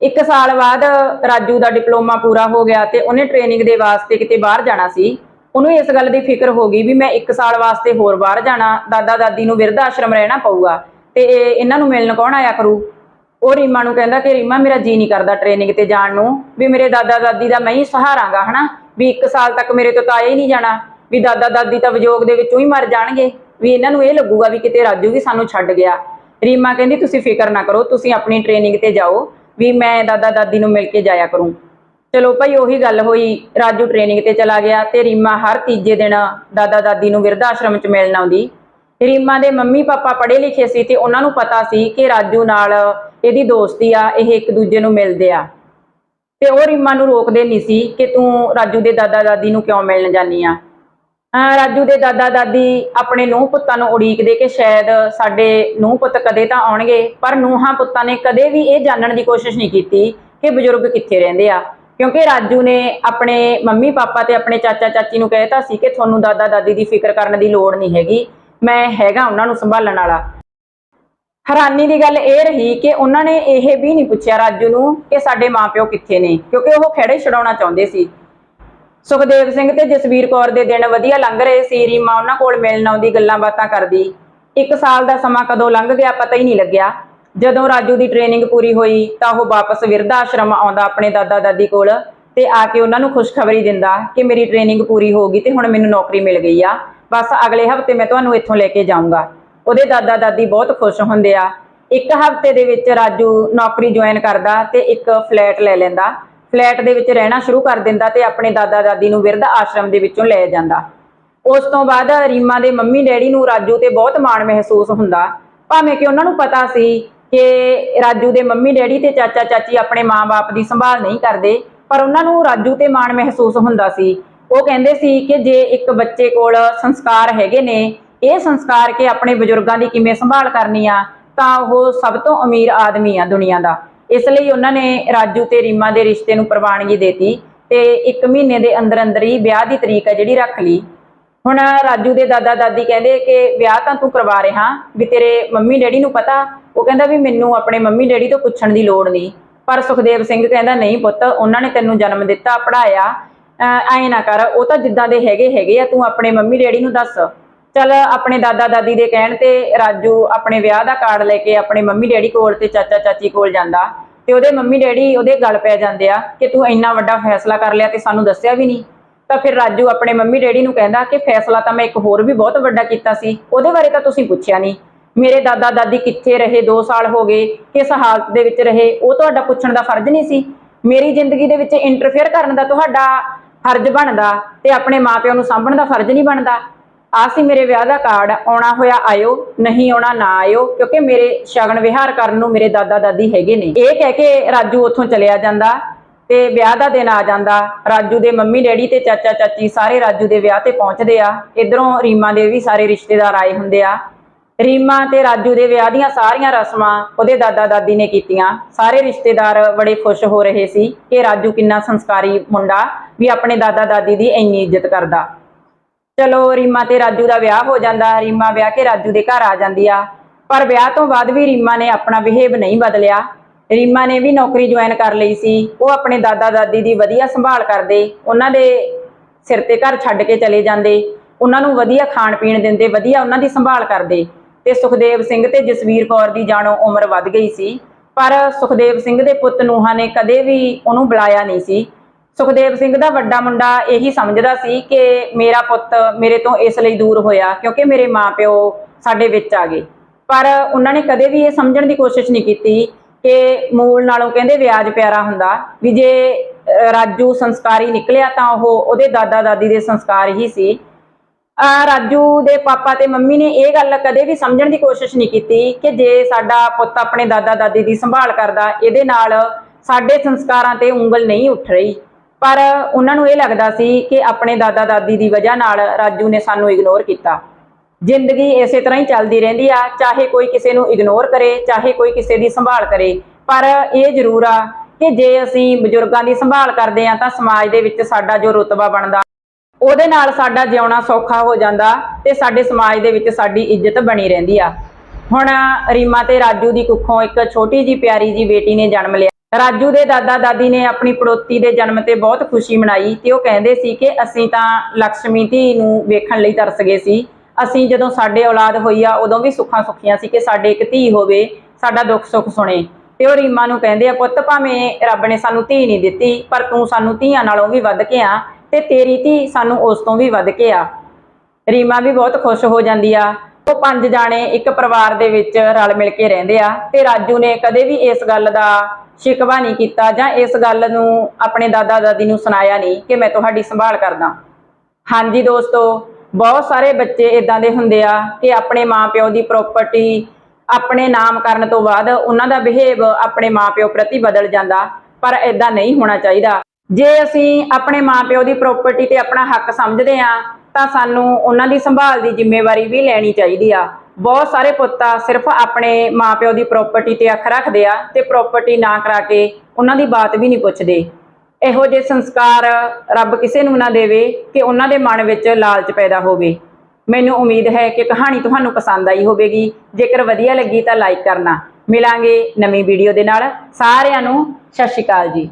ਇੱਕ ਸਾਲ ਬਾਅਦ ਰਾਜੂ ਦਾ ਡਿਪਲੋਮਾ ਪੂਰਾ ਹੋ ਗਿਆ ਤੇ ਉਹਨੇ ਟ੍ਰੇਨਿੰਗ ਦੇ ਵਾਸਤੇ ਕਿਤੇ ਬਾਹਰ ਜਾਣਾ ਸੀ। ਉਹਨੂੰ ਇਸ ਗੱਲ ਦੀ ਫਿਕਰ ਹੋ ਗਈ ਵੀ ਮੈਂ ਇੱਕ ਸਾਲ ਵਾਸਤੇ ਹੋਰ ਬਾਹਰ ਜਾਣਾ, ਦਾਦਾ ਦਾਦੀ ਨੂੰ ਵਿਰਧ ਆਸ਼ਰਮ ਰਹਿਣਾ ਪਊਗਾ, ਤੇ ਇਹਨਾਂ ਨੂੰ ਮਿਲਣ ਕੌਣ ਆਇਆ ਕਰੂ? ਉਹ ਰੀਮਾ ਨੂੰ ਕਹਿੰਦਾ ਕਿ ਰੀਮਾ ਮੇਰਾ ਜੀ ਨਹੀਂ ਕਰਦਾ ਟ੍ਰੇਨਿੰਗ ਤੇ ਜਾਣ ਨੂੰ, ਵੀ ਮੇਰੇ ਦਾਦਾ ਦਾਦੀ ਦਾ ਮੈਂ ਹੀ ਸਹਾਰਾਂਗਾ, ਹਨਾ? ਵੀ ਇੱਕ ਸਾਲ ਤੱਕ ਮੇਰੇ ਤੋਂ ਤਾਂ ਆਇਆ ਹੀ ਨਹੀਂ ਜਾਣਾ, ਵੀ ਦਾਦਾ ਦਾਦੀ ਤਾਂ ਵਿਜੋਗ ਦੇ ਵਿੱਚੋਂ ਹੀ ਮਰ ਜਾਣਗੇ, ਵੀ ਇਹਨਾਂ ਨੂੰ ਇਹ ਲੱਗੂਗਾ ਵੀ ਕਿਤੇ ਰਾਜੂ ਵੀ ਸਾਨੂੰ ਛੱਡ ਗਿਆ। ਰੀਮਾ ਕਹਿੰਦੀ, ਤੁਸੀਂ ਫਿਕਰ ਨਾ ਕਰੋ, ਤੁਸੀਂ ਆਪਣੀ ਟ੍ਰੇਨਿੰਗ ਤੇ ਜਾਓ, ਵੀ ਮੈਂ ਦਾਦਾ ਦਾਦੀ ਨੂੰ ਮਿਲ ਕੇ ਜਾਇਆ ਕਰੂੰ। ਚਲੋ ਭਾਈ ਉਹੀ ਗੱਲ ਹੋਈ, ਰਾਜੂ ਟ੍ਰੇਨਿੰਗ ਤੇ ਚਲਾ ਗਿਆ ਤੇ ਰੀਮਾ ਹਰ ਤੀਜੇ ਦਿਨ ਦਾਦਾ ਦਾਦੀ ਨੂੰ ਵਿਰਧ ਆਸ਼ਰਮ ਚ ਮਿਲਣ ਆਉਂਦੀ। ਰੀਮਾ ਦੇ ਮੰਮੀ ਪਾਪਾ ਪੜ੍ਹੇ ਲਿਖੇ ਸੀ ਤੇ ਉਹਨਾਂ ਨੂੰ ਪਤਾ ਸੀ ਕਿ ਰਾਜੂ ਨਾਲ ਇਹਦੀ ਦੋਸਤੀ ਆ, ਇਹ ਇੱਕ ਦੂਜੇ ਨੂੰ ਮਿਲਦੇ ਆ। ਤੇ ਉਹ ਰੀਮਾ ਨੂੰ ਰੋਕਦੇ ਨਹੀਂ ਸੀ ਕਿ ਤੂੰ ਰਾਜੂ ਦੇ ਦਾਦਾ ਦਾਦੀ ਨੂੰ ਕਿਉਂ ਮਿਲਣ ਜਾਨੀ ਆ। ਰਾਜੂ ਦੇ ਦਾਦਾ ਦਾਦੀ ਆਪਣੇ ਨੂੰਹ ਪੁੱਤਾਂ ਨੂੰ ਉਡੀਕਦੇ ਕਿ ਸ਼ਾਇਦ ਸਾਡੇ ਨੂੰਹ ਪੁੱਤ ਕਦੇ ਤਾਂ ਆਉਣਗੇ, ਪਰ ਨੂੰਹਾਂ ਪੁੱਤਾਂ ਨੇ ਕਦੇ ਵੀ ਇਹ ਜਾਣਨ ਦੀ ਕੋਸ਼ਿਸ਼ ਨਹੀਂ ਕੀਤੀ ਕਿ ਬਜ਼ੁਰਗ ਕਿੱਥੇ ਰਹਿੰਦੇ ਆ। ਕਿਉਂਕਿ ਰਾਜੂ ਨੇ ਆਪਣੇ ਮੰਮੀ ਪਾਪਾ ਤੇ ਆਪਣੇ ਚਾਚਾ ਚਾਚੀ ਨੂੰ ਕਹਿਤਾ ਸੀ ਕਿ ਤੁਹਾਨੂੰ ਦਾਦਾ ਦਾਦੀ ਦੀ ਫਿਕਰ ਕਰਨ ਦੀ ਲੋੜ ਨਹੀਂ ਹੈਗੀ, ਮੈਂ ਹੈਗਾ ਉਹਨਾਂ ਨੂੰ ਸੰਭਾਲਣ ਵਾਲਾ। ਹੈਰਾਨੀ ਦੀ ਗੱਲ ਇਹ ਰਹੀ ਕਿ ਉਹਨਾਂ ਨੇ ਇਹ ਵੀ ਨਹੀਂ ਪੁੱਛਿਆ ਰਾਜੂ ਨੂੰ ਕਿ ਸਾਡੇ ਮਾਪਿਓ ਕਿੱਥੇ ਨੇ, ਕਿਉਂਕਿ ਉਹ ਖੇੜੇ ਛਡਾਉਣਾ ਚਾਹੁੰਦੇ ਸੀ। ਸੁਖਦੇਵ ਸਿੰਘ ਤੇ ਜਸਵੀਰ ਕੌਰ ਦੇ ਦਿਨ ਵਧੀਆ ਲੰਘ ਰਹੇ ਸੀ, ਰੀਮਾ ਉਹਨਾਂ ਕੋਲ ਮਿਲਣ ਆਉਂਦੀ ਗੱਲਾਂ ਬਾਤਾਂ ਕਰਦੀ। ਇੱਕ ਸਾਲ ਦਾ ਸਮਾਂ ਕਦੋਂ ਲੰਘ ਗਿਆ ਪਤਾ ਹੀ ਨਹੀਂ ਲੱਗਿਆ। ਜਦੋਂ ਰਾਜੂ ਦੀ ਟ੍ਰੇਨਿੰਗ ਪੂਰੀ ਹੋਈ ਤਾਂ ਉਹ ਵਾਪਸ ਵਿਰਧ ਆਸ਼ਰਮ ਆਉਂਦਾ ਆਪਣੇ ਦਾਦਾ ਦਾਦੀ ਕੋਲ ਤੇ ਆ ਕੇ ਉਹਨਾਂ ਨੂੰ ਖੁਸ਼ਖਬਰੀ ਦਿੰਦਾ ਕਿ ਮੇਰੀ ਟ੍ਰੇਨਿੰਗ ਪੂਰੀ ਹੋ ਗਈ ਤੇ ਹੁਣ ਮੈਨੂੰ ਨੌਕਰੀ ਮਿਲ ਗਈ ਆ। ਬਸ ਅਗਲੇ ਹਫ਼ਤੇ ਮੈਂ ਤੁਹਾਨੂੰ ਇੱਥੋਂ ਲੈ ਕੇ ਜਾਊਂਗਾ। ਉਹਦੇ ਦਾਦਾ ਦਾਦੀ ਬਹੁਤ ਖੁਸ਼ ਹੁੰਦੇ ਆ। ਇੱਕ ਹਫ਼ਤੇ ਦੇ ਵਿੱਚ ਰਾਜੂ ਨੌਕਰੀ ਜੁਆਇਨ ਕਰਦਾ ਤੇ ਇੱਕ ਫਲੈਟ ਲੈ ਲੈਂਦਾ। ਫਲੈਟ ਦੇ ਵਿੱਚ ਰਹਿਣਾ ਸ਼ੁਰੂ ਕਰ ਦਿੰਦਾ ਤੇ ਆਪਣੇ ਦਾਦਾ ਦਾਦੀ ਨੂੰ ਵਿਰਧ ਆਸ਼ਰਮ ਦੇ ਵਿੱਚੋਂ ਲੈ ਜਾਂਦਾ। ਉਸ ਤੋਂ ਬਾਅਦ ਰੀਮਾ ਦੇ ਮੰਮੀ ਡੈਡੀ ਨੂੰ ਰਾਜੂ ਤੇ ਬਹੁਤ ਮਾਣ ਮਹਿਸੂਸ ਹੁੰਦਾ। ਭਾਵੇਂ ਕਿ ਉਹਨਾਂ ਨੂੰ ਪਤਾ ਸੀ ਕਿ ਰਾਜੂ ਦੇ ਮੰਮੀ ਡੈਡੀ ਤੇ ਚਾਚਾ ਚਾਚੀ ਆਪਣੇ ਮਾਂ-ਬਾਪ ਦੀ ਸੰਭਾਲ ਨਹੀਂ ਕਰਦੇ, ਪਰ ਉਹਨਾਂ ਨੂੰ ਰਾਜੂ ਤੇ ਮਾਣ ਮਹਿਸੂਸ ਹੁੰਦਾ ਸੀ। ਉਹ ਕਹਿੰਦੇ ਸੀ ਕਿ ਜੇ ਇੱਕ ਬੱਚੇ ਕੋਲ ਸੰਸਕਾਰ ਹੈਗੇ ਨੇ, ਇਹ ਸੰਸਕਾਰ ਕਿ ਆਪਣੇ ਬਜ਼ੁਰਗਾਂ ਦੀ ਕਿਵੇਂ ਸੰਭਾਲ ਕਰਨੀ ਆ, ਤਾਂ ਉਹ ਸਭ ਤੋਂ ਅਮੀਰ ਆਦਮੀ ਆ ਦੁਨੀਆ ਦਾ। ਇਸ ਲਈ ਉਹਨਾਂ ਨੇ ਰਾਜੂ ਤੇ ਰੀਮਾ ਦੇ ਰਿਸ਼ਤੇ ਨੂੰ ਪ੍ਰਵਾਨਗੀ ਦੇਤੀ ਤੇ 1 ਮਹੀਨੇ ਦੇ ਅੰਦਰ ਅੰਦਰ ਹੀ ਵਿਆਹ ਦੀ ਤਰੀਕ ਹੈ ਜਿਹੜੀ ਰੱਖ ਲਈ। ਹੁਣ ਰਾਜੂ ਦੇ ਦਾਦਾ ਦਾਦੀ ਕਹਿੰਦੇ ਕਿ ਵਿਆਹ ਤਾਂ ਤੂੰ ਕਰਵਾ ਰਿਹਾ, ਵੀ ਤੇਰੇ ਮੰਮੀ ਡੈਡੀ ਨੂੰ ਪਤਾ? ਉਹ ਕਹਿੰਦਾ ਵੀ ਮੈਨੂੰ ਆਪਣੇ ਮੰਮੀ ਡੈਡੀ ਤੋਂ ਪੁੱਛਣ ਦੀ ਲੋੜ ਨਹੀਂ। ਪਰ ਸੁਖਦੇਵ ਸਿੰਘ ਕਹਿੰਦਾ, ਨਹੀਂ ਪੁੱਤ, ਉਹਨਾਂ ਨੇ ਤੈਨੂੰ ਜਨਮ ਦਿੱਤਾ ਪੜਾਇਆ ਐ ਨਾ ਕਰ, ਉਹ ਤਾਂ ਜਿੱਦਾਂ ਦੇ ਹੈਗੇ ਹੈਗੇ ਆ, ਤੂੰ ਆਪਣੇ ਮੰਮੀ ਡੈਡੀ ਨੂੰ ਦੱਸ। ਚੱਲ ਆਪਣੇ ਦਾਦਾ ਦਾਦੀ ਦੇ ਕਹਿਣ ਤੇ ਰਾਜੂ ਆਪਣੇ ਵਿਆਹ ਦਾ ਕਾਰਡ ਲੈ ਕੇ ਆਪਣੇ ਮੰਮੀ ਡੈਡੀ ਕੋਲ ਤੇ ਚਾਚਾ ਚਾਚੀ ਕੋਲ ਜਾਂਦਾ ਤੇ ਉਹਦੇ ਮੰਮੀ ਡੈਡੀ ਉਹਦੇ ਗੱਲ ਪੈ ਜਾਂਦੇ ਆ ਕਿ ਤੂੰ ਇੰਨਾ ਵੱਡਾ ਫੈਸਲਾ ਕਰ ਲਿਆ ਤੇ ਸਾਨੂੰ ਦੱਸਿਆ ਵੀ ਨਹੀਂ। ਤਾਂ ਫਿਰ ਰਾਜੂ ਆਪਣੇ ਮੰਮੀ ਡੈਡੀ ਨੂੰ ਕਹਿੰਦਾ ਕਿ ਫੈਸਲਾ ਤਾਂ ਮੈਂ ਇੱਕ ਹੋਰ ਵੀ ਬਹੁਤ ਵੱਡਾ ਕੀਤਾ ਸੀ, ਉਹਦੇ ਬਾਰੇ ਤਾਂ ਤੁਸੀਂ ਪੁੱਛਿਆ ਨਹੀਂ। ਮੇਰੇ ਦਾਦਾ ਦਾਦੀ ਕਿੱਥੇ ਰਹੇ 2 ਸਾਲ ਹੋ ਗਏ, ਕਿਸ ਹਾਲਤ ਦੇ ਵਿੱਚ ਰਹੇ, ਉਹ ਤੁਹਾਡਾ ਪੁੱਛਣ ਦਾ ਫਰਜ਼ ਨਹੀਂ ਸੀ। ਮੇਰੀ ਜ਼ਿੰਦਗੀ ਦੇ ਵਿੱਚ ਇੰਟਰਫੇਅਰ ਕਰਨ ਦਾ ਤੁਹਾਡਾ ਫਰਜ਼ ਬਣਦਾ ਤੇ ਆਪਣੇ ਮਾਪਿਆਂ ਨੂੰ ਸਾਂਭਣ ਦਾ ਫਰਜ਼ ਨਹੀਂ ਬਣਦਾ। ਆ ਸੀ ਮੇਰੇ ਵਿਆਹ ਦਾ ਕਾਰਡ, ਆਉਣਾ ਹੋਇਆ ਆਇਓ, ਨਹੀਂ ਆਉਣਾ ਨਾ ਆਇਓ, ਕਿਉਂਕਿ ਮੇਰੇ ਸ਼ਗਨ ਵਿਹਾਰ ਕਰਨ ਨੂੰ ਮੇਰੇ ਦਾਦਾ ਦਾਦੀ ਹੈਗੇ ਨੇ। ਇਹ ਕਹਿ ਕੇ ਰਾਜੂ ਉੱਥੋਂ ਚਲਿਆ ਜਾਂਦਾ। ਤੇ ਵਿਆਹ ਦਾ ਦਿਨ ਆ ਜਾਂਦਾ। ਰਾਜੂ ਦੇ ਮੰਮੀ ਡੈਡੀ ਤੇ ਚਾਚਾ ਚਾਚੀ ਸਾਰੇ ਰਾਜੂ ਦੇ ਵਿਆਹ ਤੇ ਪਹੁੰਚਦੇ ਆ। ਇਧਰੋਂ ਰੀਮਾ ਦੇ ਵੀ ਸਾਰੇ ਰਿਸ਼ਤੇਦਾਰ ਆਏ ਹੁੰਦੇ ਆ। ਰੀਮਾ ਤੇ ਰਾਜੂ ਦੇ ਵਿਆਹ ਦੀਆਂ ਸਾਰੀਆਂ ਰਸਮਾਂ ਉਹਦੇ ਦਾਦਾ ਦਾਦੀ ਨੇ ਕੀਤੀਆਂ। ਸਾਰੇ ਰਿਸ਼ਤੇਦਾਰ ਬੜੇ ਖੁਸ਼ ਹੋ ਰਹੇ ਸੀ ਕਿ ਰਾਜੂ ਕਿੰਨਾ ਸੰਸਕਾਰੀ ਮੁੰਡਾ ਵੀ ਆਪਣੇ ਦਾਦਾ ਦਾਦੀ ਦੀ ਇੰਨੀ ਇੱਜ਼ਤ ਕਰਦਾ। ਚਲੋ ਰੀਮਾ ਤੇ ਰਾਜੂ ਦਾ ਵਿਆਹ ਹੋ ਜਾਂਦਾ। ਰੀਮਾ ਵਿਆਹ ਕੇ ਰਾਜੂ ਦੇ ਘਰ ਆ ਜਾਂਦੀ ਆ। ਪਰ ਵਿਆਹ ਤੋਂ ਬਾਅਦ ਵੀ ਰੀਮਾ ਨੇ ਆਪਣਾ ਬਿਹੇਵ ਨਹੀਂ ਬਦਲਿਆ। ਰੀਮਾ ਨੇ ਵੀ ਨੌਕਰੀ ਜੁਆਇਨ ਕਰ ਲਈ ਸੀ। ਉਹ ਆਪਣੇ ਦਾਦਾ ਦਾਦੀ ਦੀ ਵਧੀਆ ਸੰਭਾਲ ਕਰਦੇ। ਉਹਨਾਂ ਦੇ ਸਿਰ ਤੇ ਘਰ ਛੱਡ ਕੇ ਚਲੇ ਜਾਂਦੇ। ਉਹਨਾਂ ਨੂੰ ਵਧੀਆ ਖਾਣ ਪੀਣ ਦਿੰਦੇ, ਵਧੀਆ ਉਹਨਾਂ ਦੀ ਸੰਭਾਲ ਕਰਦੇ। ਤੇ ਸੁਖਦੇਵ ਸਿੰਘ ਤੇ ਜਸਵੀਰ ਕੌਰ ਦੀ ਜਾਣੋ ਉਮਰ ਵੱਧ ਗਈ ਸੀ। ਪਰ ਸੁਖਦੇਵ ਸਿੰਘ ਦੇ ਪੁੱਤ ਨੂੰਹਾਂ ਨੇ ਕਦੇ ਵੀ ਉਹਨੂੰ ਬੁਲਾਇਆ ਨਹੀਂ ਸੀ। ਸੁਖਦੇਵ ਸਿੰਘ ਦਾ ਵੱਡਾ ਮੁੰਡਾ ਇਹੀ ਸਮਝਦਾ ਸੀ ਕਿ ਮੇਰਾ ਪੁੱਤ ਮੇਰੇ ਤੋਂ ਇਸ ਲਈ ਦੂਰ ਹੋਇਆ ਕਿਉਂਕਿ ਮੇਰੇ ਮਾਪਿਓ ਸਾਡੇ ਵਿੱਚ ਆ ਗਏ। ਪਰ ਉਹਨਾਂ ਨੇ ਕਦੇ ਵੀ ਇਹ ਸਮਝਣ ਦੀ ਕੋਸ਼ਿਸ਼ ਨਹੀਂ ਕੀਤੀ ਕਿ ਮੂਲ ਨਾਲੋਂ ਕਹਿੰਦੇ ਵਿਆਜ ਪਿਆਰਾ ਹੁੰਦਾ, ਵੀ ਜੇ ਰਾਜੂ ਸੰਸਕਾਰੀ ਨਿਕਲਿਆ ਤਾਂ ਉਹ ਉਹਦੇ ਦਾਦਾ ਦਾਦੀ ਦੇ ਸੰਸਕਾਰ ਹੀ ਸੀ। ਰਾਜੂ ਦੇ ਪਾਪਾ ਤੇ ਮੰਮੀ ਨੇ ਇਹ ਗੱਲ ਕਦੇ ਵੀ ਸਮਝਣ ਦੀ ਕੋਸ਼ਿਸ਼ ਨਹੀਂ ਕੀਤੀ ਕਿ ਜੇ ਸਾਡਾ ਪੁੱਤ ਆਪਣੇ ਦਾਦਾ ਦਾਦੀ ਦੀ ਸੰਭਾਲ ਕਰਦਾ, ਇਹਦੇ ਨਾਲ ਸਾਡੇ ਸੰਸਕਾਰਾਂ ਤੇ ਉਂਗਲ ਨਹੀਂ ਉੱਠ ਰਹੀ। ਪਰ ਉਹਨਾਂ ਨੂੰ ਇਹ ਲੱਗਦਾ ਸੀ ਕਿ ਆਪਣੇ ਦਾਦਾ ਦਾਦੀ ਦੀ ਵਜ੍ਹਾ ਨਾਲ ਰਾਜੂ ਨੇ ਸਾਨੂੰ ਇਗਨੋਰ ਕੀਤਾ। ਜ਼ਿੰਦਗੀ ਇਸੇ ਤਰ੍ਹਾਂ ਹੀ ਚੱਲਦੀ ਰਹਿੰਦੀ ਆ, ਚਾਹੇ ਕੋਈ ਕਿਸੇ ਨੂੰ ਇਗਨੋਰ ਕਰੇ, ਚਾਹੇ ਕੋਈ ਕਿਸੇ ਦੀ ਸੰਭਾਲ ਕਰੇ। ਪਰ ਇਹ ਜ਼ਰੂਰ ਆ ਕਿ ਜੇ ਅਸੀਂ ਬਜ਼ੁਰਗਾਂ ਦੀ ਸੰਭਾਲ ਕਰਦੇ ਆ ਤਾਂ ਸਮਾਜ ਦੇ ਵਿੱਚ ਸਾਡਾ ਜੋ ਰੁਤਬਾ ਬਣਦਾ, ਉਹਦੇ ਨਾਲ ਸਾਡਾ ਜਿਉਣਾ ਸੌਖਾ ਹੋ ਜਾਂਦਾ ਤੇ ਸਾਡੇ ਸਮਾਜ ਦੇ ਵਿੱਚ ਸਾਡੀ ਇੱਜ਼ਤ ਬਣੀ ਰਹਿੰਦੀ ਆ। ਹੁਣ ਰੀਮਾ ਤੇ ਰਾਜੂ ਦੀ ਕੁੱਖੋਂ ਇੱਕ ਛੋਟੀ ਜੀ ਪਿਆਰੀ ਜੀ ਬੇਟੀ ਨੇ ਜਨਮ ਲਿਆ। ਰਾਜੂ ਦੇ ਦਾਦਾ ਦਾਦੀ ਨੇ ਆਪਣੀ ਪੜੋਤੀ ਦੇ ਜਨਮ ਤੇ ਬਹੁਤ ਖੁਸ਼ੀ ਮਨਾਈ ਤੇ ਉਹ ਕਹਿੰਦੇ ਸੀ ਕਿ ਅਸੀਂ ਤਾਂ ਲక్ష్ਮੀ ਧੀ ਨੂੰ ਵੇਖਣ ਲਈ ਤਰਸ ਗਏ ਸੀ। ਅਸੀਂ ਜਦੋਂ ਸਾਡੇ ਔਲਾਦ ਹੋਈ ਆ, ਉਦੋਂ ਵੀ ਸੁੱਖਾਂ ਸੁੱਖੀਆਂ ਸੀ ਕਿ ਸਾਡੇ ਇੱਕ ਧੀ ਹੋਵੇ, ਸਾਡਾ ਦੁੱਖ ਸੁੱਖ ਸੁਣੇ। ਤੇ ਉਹ ਰੀਮਾ ਨੂੰ ਕਹਿੰਦੇ ਆ, ਪੁੱਤ, ਭਾਵੇਂ ਰੱਬ ਨੇ ਸਾਨੂੰ ਧੀ ਨਹੀਂ ਦਿੱਤੀ, ਪਰ ਤੂੰ ਸਾਨੂੰ ਧੀਆਂ ਨਾਲੋਂ ਵੀ ਵੱਧ ਕੇ ਆ ਤੇ ਤੇਰੀ ਧੀ ਸਾਨੂੰ ਉਸ ਤੋਂ ਵੀ ਵੱਧ ਕੇ ਆ। ਰੀਮਾ ਵੀ ਬਹੁਤ ਖੁਸ਼ ਹੋ ਜਾਂਦੀ ਆ। ਉਹ ਪੰਜ ਜਾਣੇ ਇੱਕ ਪਰਿਵਾਰ ਦੇ ਵਿੱਚ ਰਲ ਮਿਲ ਕੇ ਰਹਿੰਦੇ ਆ ਤੇ ਰਾਜੂ ਨੇ ਕਦੇ ਵੀ ਇਸ ਗੱਲ ਦਾ ਸ਼ਿਕਵਾ ਨਹੀਂ ਕੀਤਾ ਜਾਂ ਇਸ ਗੱਲ ਨੂੰ ਆਪਣੇ ਦਾਦਾ ਦਾਦੀ ਨੂੰ ਸੁਣਾਇਆ ਨਹੀਂ ਕਿ ਮੈਂ ਤੁਹਾਡੀ ਸੰਭਾਲ ਕਰਦਾ। ਹਾਂਜੀ ਦੋਸਤੋ ਬਹੁਤ ਸਾਰੇ ਬੱਚੇ ਇਦਾਂ ਦੇ ਹੁੰਦੇ ਆ ਕਿ ਆਪਣੇ ਮਾਪਿਓ ਦੀ ਪ੍ਰਾਪਰਟੀ ਆਪਣੇ ਨਾਮ ਕਰਨ ਤੋਂ ਬਾਅਦ ਉਹਨਾਂ ਦਾ ਬਿਹੇਵ ਆਪਣੇ ਮਾਪਿਓ ਪ੍ਰਤੀ ਬਦਲ ਜਾਂਦਾ, ਪਰ ਇਦਾਂ ਨਹੀਂ ਹੋਣਾ ਚਾਹੀਦਾ। ਜੇ ਅਸੀਂ ਆਪਣੇ ਮਾਪਿਓ ਦੀ ਪ੍ਰਾਪਰਟੀ ਤੇ ਆਪਣਾ ਹੱਕ ਸਮਝਦੇ ਆ ਤਾਂ ਸਾਨੂੰ ਉਹਨਾਂ ਦੀ ਸੰਭਾਲ ਦੀ ਜ਼ਿੰਮੇਵਾਰੀ ਵੀ ਲੈਣੀ ਚਾਹੀਦੀ ਆ। ਬਹੁਤ ਸਾਰੇ ਪੁੱਤ ਸਿਰਫ ਆਪਣੇ ਮਾਪਿਓ ਦੀ ਪ੍ਰਾਪਰਟੀ ਤੇ ਅੱਖ ਰੱਖਦੇ ਆ ਤੇ ਪ੍ਰਾਪਰਟੀ ਨਾ ਕਰਾ ਕੇ ਉਹਨਾਂ ਦੀ ਬਾਤ ਵੀ ਨਹੀਂ ਪੁੱਛਦੇ। ਇਹੋ ਜਿਹੇ ਸੰਸਕਾਰ ਰੱਬ ਕਿਸੇ ਨੂੰ ਨਾ ਦੇਵੇ ਕਿ ਉਹਨਾਂ ਦੇ ਮਨ ਵਿੱਚ ਲਾਲਚ ਪੈਦਾ ਹੋਵੇ। ਮੈਨੂੰ ਉਮੀਦ ਹੈ ਕਿ ਕਹਾਣੀ ਤੁਹਾਨੂੰ ਪਸੰਦ ਆਈ ਹੋਵੇਗੀ। ਜੇਕਰ ਵਧੀਆ ਲੱਗੀ ਤਾਂ ਲਾਈਕ ਕਰਨਾ। ਮਿਲਾਂਗੇ ਨਵੀਂ ਵੀਡੀਓ ਦੇ ਨਾਲ। ਸਾਰਿਆਂ ਨੂੰ ਸਤਿ ਸ਼੍ਰੀ ਅਕਾਲ ਜੀ।